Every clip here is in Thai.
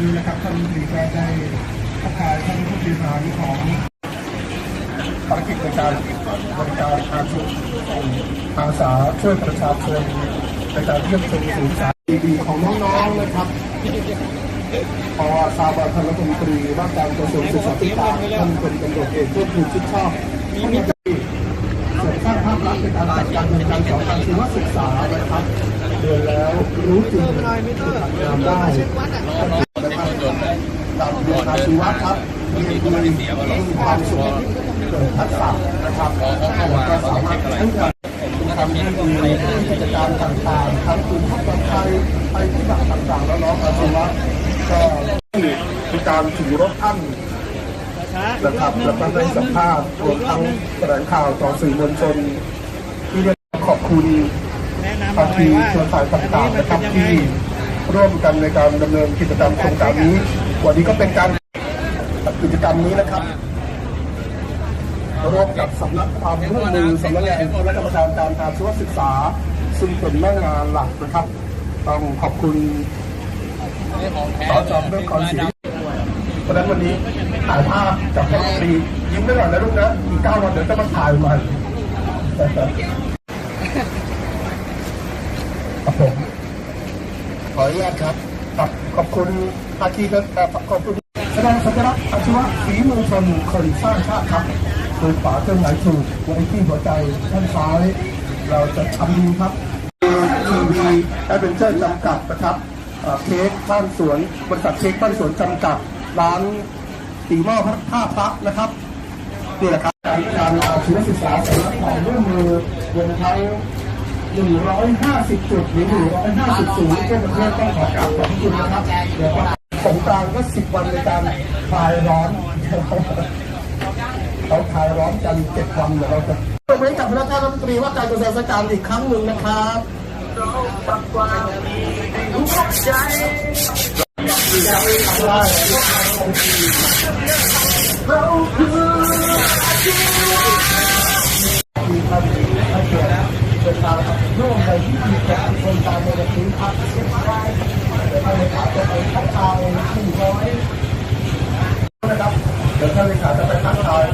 นี้นะครับท่านรัฐมนตรีก็ได้ทักายท่านผู้บริหารของภารกิจในการบริการอางชีพอาสาช่วยประชาชนในการเยี่ยมชมศูนย์สาดีของน้องๆนะครับพราะว่าทราบว่าท่านรัฐมนตรีว่าการกระทรวงศึกษาธิการท่านเป็นตำรวจเอกเพื่อคุณชิดชอบท่านจะเสริมสร้างภาพลักษณ์ในการจัดการเงินการสอนการชีวศึกษานะครับเดินแล้วรู้จริงทำงานได้ นะครับารเรียนอาชีวะครับมีมีความสุขเกิดทักษะนะครับแล้วก็สามารถใช้งานทำให้ดีกิจการมต่างๆทั้งกลุ่มพัฒนาไทยไปที่บัตรต่างๆแล้วน้องอาชีวะก็มีการถือรถท่านนะครับแล้วก็ได้สัมภาษณ์รวมทั้งแถลงข่าวต่อสื่อมวลชน ที่ได้ขอบคุณภาคีเครือข่ายต่างๆนะครับที่ร่วมกันในการดำเนินกิจกรรมโครงการนี้ วันนี้ก็เป็นการกิจกรรมนี้นะครับร่วมกับสำนักความร่วมมือสำนักงานคณะกรรมการการอาชีวศึกษา ซึ่งเป็นแม่งานหลักนะครับ ต้องขอบคุณสจอมเรื่องคอนศรีเพราะฉะนั้นวันนี้ถ่ายภาพกับท่านรัฐมนตรียิ้มได้ก่อนนะลูกนะอีกเก้าวันเดี๋ยวจะมาถ่ายม่ครับผมขออนุญาตครับ ขอบคุณภาคีครับขอบคุณแสดงสัญลักษณ์อาชีวะฝีมือชนคนสร้างชาติครับคือฝาเครื่องหมายถูกไว้ที่หัวใจด้านซ้าย เราจะทำดีครับทีวีแอดเวนเจอร์จำกัดนะครับเค้กบ้านสวนบริษัทเค้กบ้านสวนจำกัดร้านตีหม้อพระท่าพระนะครับนี่แหละครับการอาชีวศึกษาสำนักความร่วมมือรวมทั้ง 150 จุดหรือ 150ศูนย์ทั่วประเทศต้องขอกราบขอบพระคุณนะครับเดี๋ยวสงกรานต์ก็ 10 วันในการคลายร้อนเขาคลายร้อนกัน7วันเดี๋ยวเราจะตรงนี้กับพนักงานรัฐมนตรีว่าการกระทรวงศึกษาธิการอีกครั้งหนึ่งนะครับที่ โครงการในวันนี้ครับเชียงรายเท่านเลขาจะไปทักทายผู้ร้อยนะครับเดี๋ยวท่านเลขาจะไปทักทาย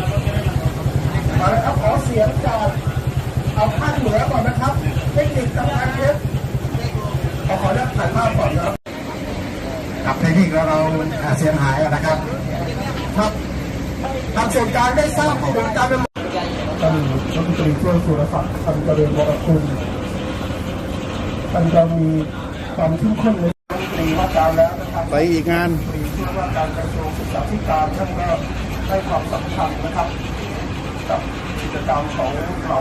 มาแล้วครับขอเสียงจากเอาภาคเหนือก่อนนะครับเทคนิคกำลังเพชรขอขออนุญาตถ่ายภาพก่อนครับกับเทคนิคเราเราเสียหายนะครับ ครับทางส่วนกลางได้สร้างโครงการเป็นท่านรัฐมนตรีช่วยสุรศักดิ์ท่านเจริญวรคุณ ท่านก็มีความเข้มข้นในรัฐมนตรีว่าการแล้วนะครับไปอีกงานรัฐมนตรีช่วยว่าการกระทรวงศึกษาธิการท่านก็ให้ความสำคัญนะครับ กับกิจกรรมของเรา